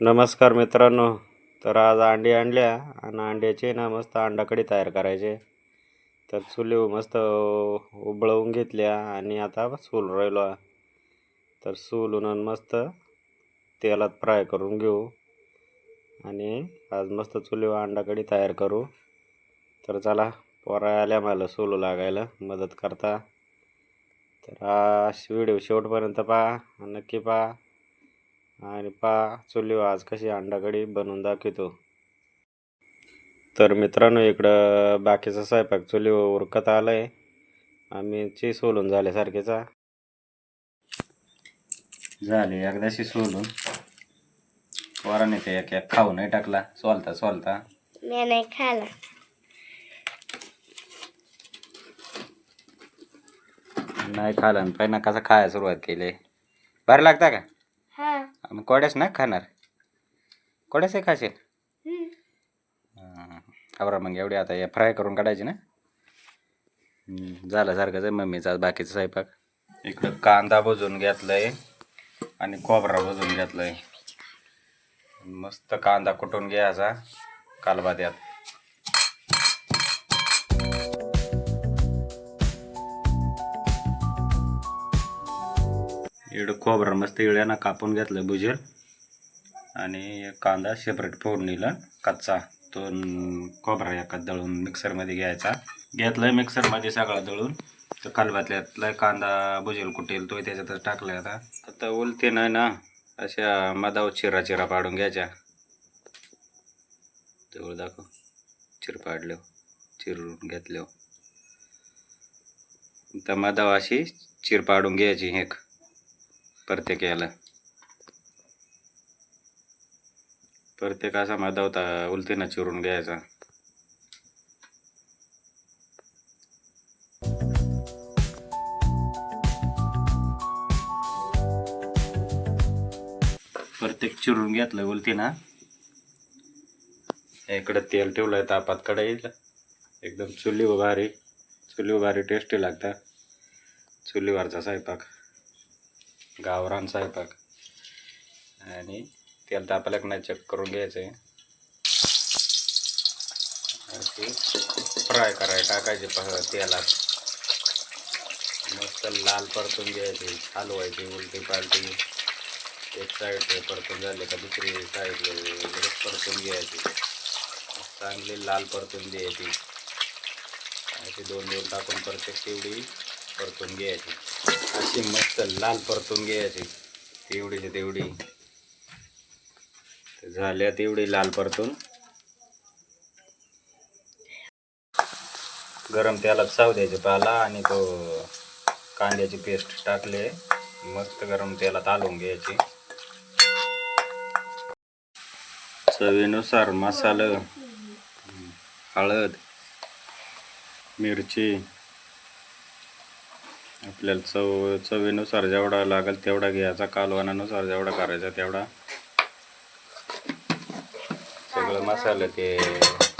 नमस्कार मित्रांनो तर आज अंडी आणल्या आणि अंड्याचे ना मस्त अंडाकडी तयार करायचे. तर चुली मस्त उबळवून घेतल्या आणि आता सूल राहिलो. तर सूल उन्हून मस्त तेलात फ्राय करून घेऊ आणि आज मस्त चुलीवर अंडाकडी तयार करू. तर चला पोरा आल्या मला सोलू लागायला मदत करता. तर हा व्हिडिओ शेवटपर्यंत पहा नक्की पहा. आणि पा चुलीवर आज कशी अंडाकडी बनवून दाखवतो. तर मित्रांनो इकडं बाकीचा स्वयंपाक चुलीवर उरकत आलाय. आम्ही ची सोलून झाल्यासारखेचा झाले एकदाशी सोलून. वराने ते एक एक खाऊ नाही टाकला. सोलता सोलता. मी नाही खाला. नाही खाला आणि पहिला कसा खायला सुरुवात केली. बरं लागता का? मग कोड्याच ना खाणार? कोड्याच खाशील हम्म. खबरा मग एवढी आता हे फ्राय करून काढायची ना? झालं सारखंच आहे मम्मीचा आज बाकीचा स्वयंपाक. इकडं कांदा भजून घेतलाय आणि खोबरा भजून घेतलाय. मस्त कांदा कुटून घ्यायचा कालबाद्यात इकडं खोबरा मस्त इळ्यानं कापून घेतलं भुजेल. आणि एक कांदा सेपरेट फोडणीला कच्चा. तो खोबरा एका दळून मिक्सरमध्ये घ्यायचा. घेतलं मिक्सरमध्ये सगळा दळून. तर कालभातल्यातला कांदा भुजेल कुटेल तो त्याच्यातच टाकला आता. आता उलते नाही ना अशा मधाव चिरा चिरा पाडून घ्यायच्या. जवळ दाखव. चिर पाडलो चिरून घेतल्यो तर मधाव अशी चिर पाडून घ्यायची एक. प्रत्येक याला प्रत्येक असा माधवता उलतीनं चिरून घ्यायचा. प्रत्येक चिरून घेतलं उलतीना इकडं तेल ठेवलंय तापात कढईला. एकदम चुली उभारी चुली उभारी टेस्टी लागतं. चुलीवरचा स्वयंपाक. गावरान स्वयंपाक आणि तेल तापायला नाही चेक करून घ्यायचं आहे. फ्राय कराय टाकायचे प तेलात. मस्त लाल परतून घ्यायची हलवायची उलटी पालटी. एक साईड परतून झाले का दुसरी साईड परतून घ्यायची. चांगली लाल परतून द्यायची अशी दोन दोन टाकून प्रत्येक तेवढी परतून घ्यायची. अशी मस्त लाल परतून घ्यायची. तेवढीची तेवढी. झाल्या तेवढी लाल परतून. गरम तेलात साव द्यायचे पाला आणि तो कांद्याची पेस्ट टाकले. मस्त गरम तेलात आलवून घ्यायची. चवीनुसार मसाला हळद मिरची आपल्याला चव चवीनुसार जेवढा लागेल तेवढा घ्यायचा कालवानानुसार जेवढा करायचा तेवढा. सगळं मसाला ते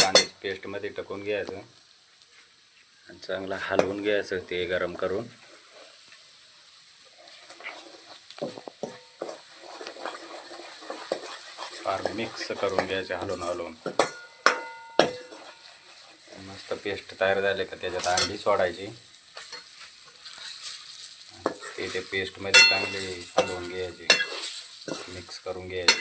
पाणी पेस्टमध्ये टाकून घ्यायचं. आणि चांगला हलवून घ्यायचं ते गरम करून. फार मिक्स करून घ्यायचे हलवून हलवून. मस्त पेस्ट तयार झाले का त्याच्यात अंडी सोडायची. ते ते पेस्टमध्ये चांगली हलवून घ्यायची मिक्स करून घ्यायची.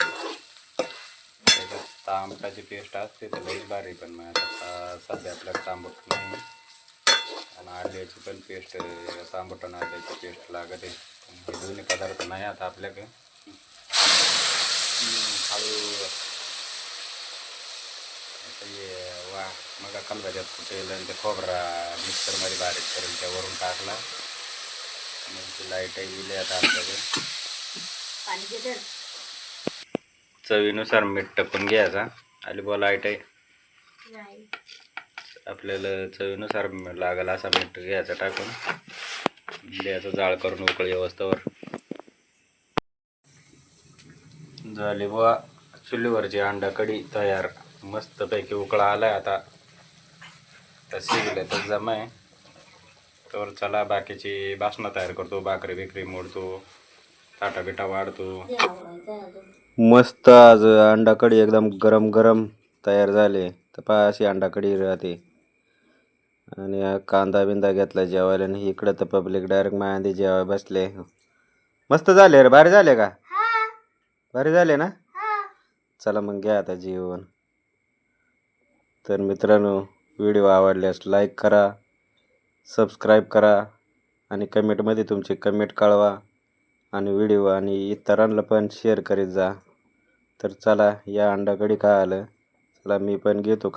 त्याच्यात तांबटाची पेस्ट असते तर लई भारी पण मग आता सध्या आपल्याला तांबट नाही. आणि आल्याची पण पेस्ट तांबट आणि आल्याची पेस्ट लागते. हे दोन्ही पदार्थ नाही आता आपल्याकडे. हळू हे वा मग कलबाज्यात कुठेल आणि ते खोबरा मिक्सरमध्ये बारीक करून त्यावरून टाकला. मग लाइट गेली आता आपल्याकडे चवीनुसार मीठ टाकून घ्यायचा. आली बोला लाइट आहे आपल्याला चवीनुसार लागेल असा मीठ घ्यायचा टाकून. द्यायचं जाळ करून उकळी अवस्थेवर झाली बुवा चुलीवरची अंडा कढी तयार. मस्तपैकी उकळा आलाय आता. तर शिजले तर जमाय. तर चला बाकीची बासनं तयार करतो भाकरी बिकरी मोडतो ताटा बिटा वाढतो. मस्त आज अंडाकडी एकदम गरम गरम तयार झाले. तर पहा अशी अंडाकडी राहते. आणि कांदा बिंदा घेतला जेवायला आणि इकडं तर पब्लिक डायरेक्ट मायांदी जेवाय बसले. मस्त झाले रे भारी झाले का? भारी झाले ना? चला मग घ्या आता जेवण. तर मित्रांनो व्हिडिओ आवडल्यास लाईक करा सबस्क्राईब करा आणि कमेंटमध्ये तुमचे कमेंट कळवा आणि व्हिडिओ आणि इतरांना पण शेअर करीत जा. तर चला या अंडाकडी काय आलं चला मी पण घेतो